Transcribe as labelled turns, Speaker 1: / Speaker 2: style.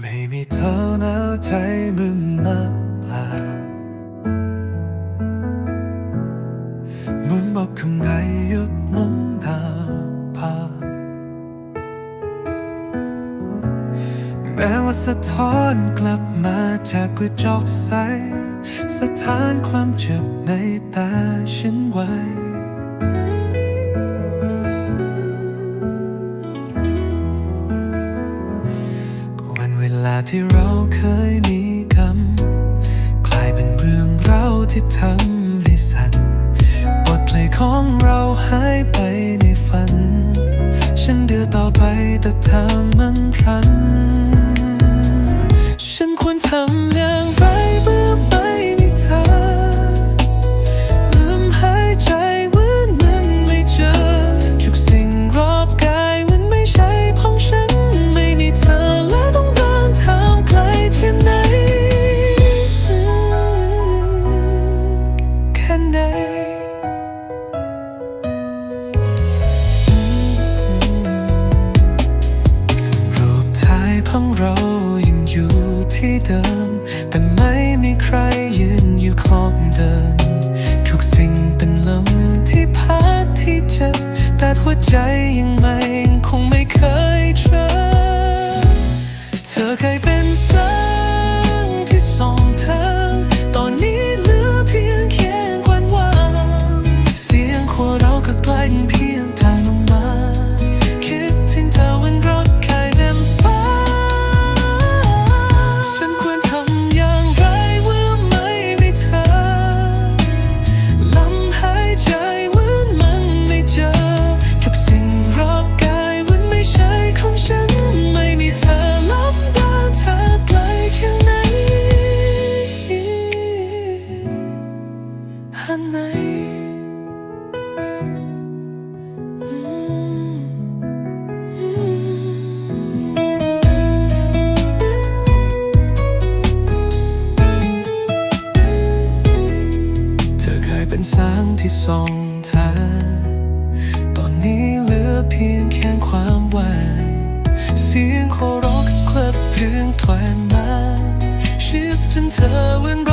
Speaker 1: ไม่มีเธอแล้วใจมึนมาเปล่ามุนบอกคำไงหยุดมุนดาพาแม้ว่าสะท้อนกลับมาจากกระจกใสสถานความเจ็บในตาฉันไว้ ลาที่เราเคยมีกันกลายเป็นเรื่องเราที่ทำให้สั่นบทเพลงของเราหายไปในฝัน ฉันเดือต่อไปแต่ทางมันพรัน ฉันควรทำอย่าง ของเรายังอยู่ที่เดิม แต่ไม่มีใครยืนอยู่ของเดินทุกสิ่งเป็นลมที่พัดที่เจ็บแต่หัวใจยังไม่คงไม่เคยเจอเธอเคยเป็นแสงันไหนเธอเคยเป็นแสงที่ส่องทางตอนนี้เหลือเพียงแค่ความวางเสียงโคร้องคลับเพียงถอยมาชิบจนเธอวัน